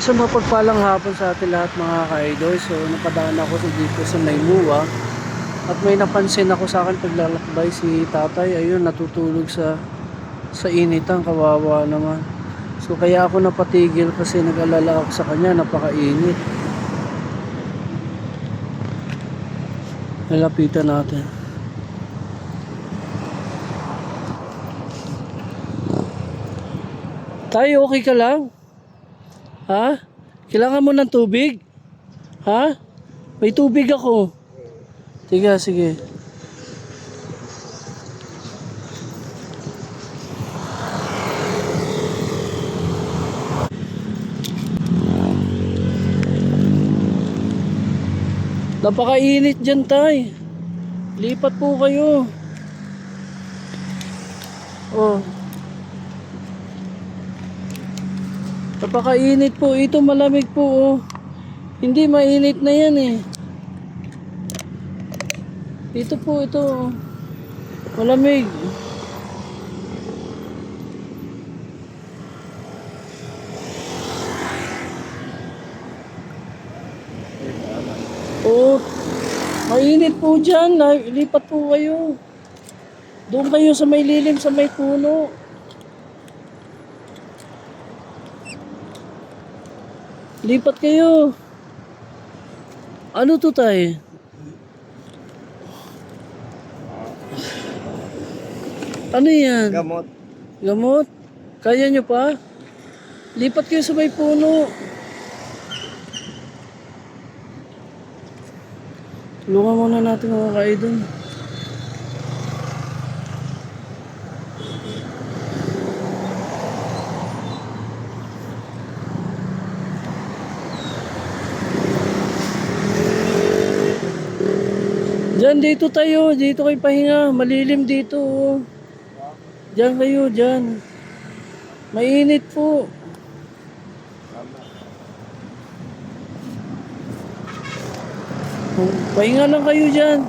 Isang mapagpalang hapon sa atin lahat mga ka-idol. So napadaan ako sa dito sa Naimua. At may napansin ako sa akin paglalakbay si tatay. Ayun, natutulog sa sa initan. Kawawa naman. So kaya ako napatigil kasi nag-alala ako sa kanya. Napakainit. Nalapitan natin. Tayo, okay ka lang? Ha? Kailangan mo ng tubig? Ha? May tubig ako. Sige, sige. Napakainit dyan, tay. Lipat po kayo. Oh. Napakainit po. Ito malamig po. Oh. Hindi mainit na yan eh. Ito po, ito. oh. Malamig. Oo. Mainit po dyan. Li- Lipat po kayo. Doon kayo sa may lilim, sa may puno. Lipat kayo. Ano to tay? Ano yan? Gamot. Gamot? Kaya nyo pa? Lipat kayo sa may puno. Tulungan muna natin mga kaidol. Diyan, dito tayo. Dito kayo pahinga. Malilim dito. oh. Diyan kayo, diyan. Mainit po. Oh, Pahinga lang kayo dyan.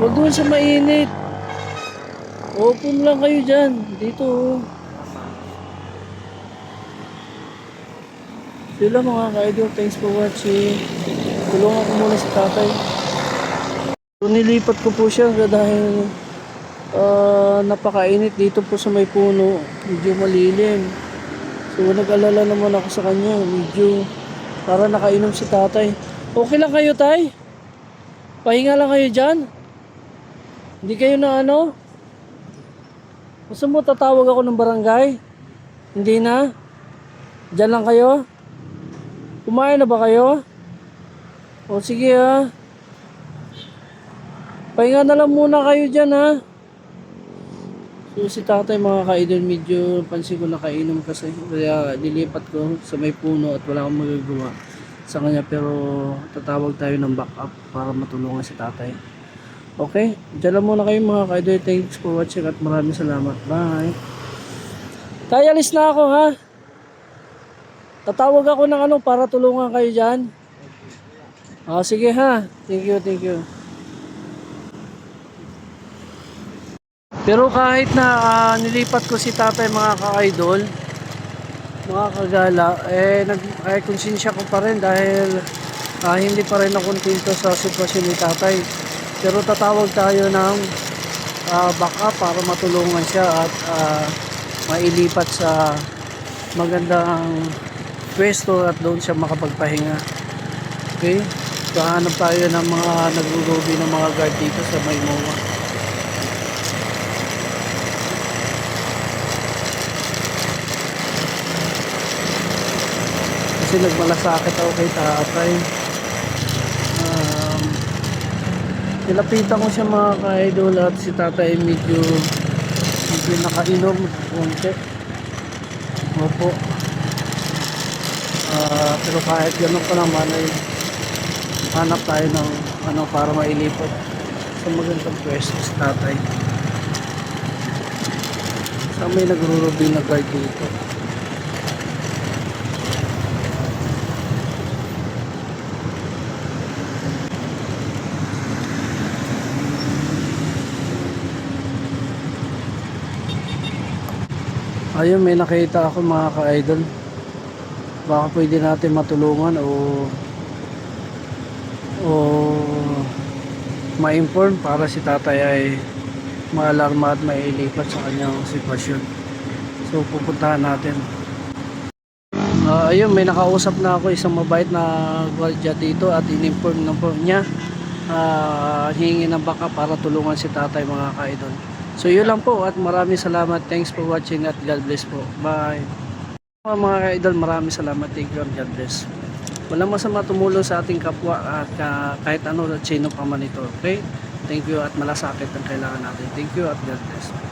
Huwag doon sa mainit. Open lang kayo dyan. Dito. oh. Sila mga ka-idol, thanks for watching. Tulungan ko muna si tatay. So, nilipat ko po siya dahil ah, napakainit dito po sa may puno. Medyo malilim. So nag-alala naman ako sa kanya. Medyo para nakainom si tatay. Okay lang kayo tay? Pahinga lang kayo dyan? Hindi kayo na ano? Gusto mo tatawag ako ng barangay? Hindi na? Diyan lang kayo? Kumain na ba kayo? O sige ha. Pahinga na lang muna kayo dyan ha. So si tatay mga kaidol medyo pansin ko nakainom kasi kaya dilipat ko sa may puno at wala akong magagawa sa kanya pero tatawag tayo ng backup para matulungan si tatay. Okay? Diyan lang muna kayo mga kaidol. Thanks for watching at maraming salamat. Bye! Tay, alis na ako ha. Tatawag ako ng ano para tulungan kayo dyan. Ah, sige ha. Thank you, thank you. Pero kahit na ah, nilipat ko si tatay mga ka-idol, mga kagala, eh, nag, eh konsensya ko pa rin dahil ah, hindi pa rin ako kontento sa sitwasyon ni tatay. Pero tatawag tayo ng ah, backup para matulungan siya at ah, mailipat sa magandang pwesto at doon siya makapagpahinga. Okay? So hanap tayo ng mga nagrurubi ng mga guard dito sa Maymoa. Kasi nagmalasakit ako kay tatay. Um, nilapitan ko siya mga ka-idol at si tatay medyo medyo nakainom konti. Opo. Ah, pero kahit ganun pa naman ay hanap tayo ng ano para mailipat sa magandang pwesto si tatay. Sa may nagrurubi na guard dito. Ayun, may nakita ako mga ka-idol. baka pwede natin matulungan o o ma-inform para si tatay ay maalarma at mailipat sa kanyang sitwasyon. So pupuntahan natin. Ah, ayun, may nakausap na ako isang mabait na gwardiya dito at in-inform po niya ah hingi ng baka para tulungan si tatay mga kaidol. So yun lang po at maraming salamat. Thanks for watching at God bless po. Bye. Mga mga kaidol, maraming salamat. Thank you and God bless. Walang masama tumulong sa ating kapwa at ah, kahit ano sino pa man ito. Okay? Thank you at malasakit ang kailangan natin. Thank you at God bless.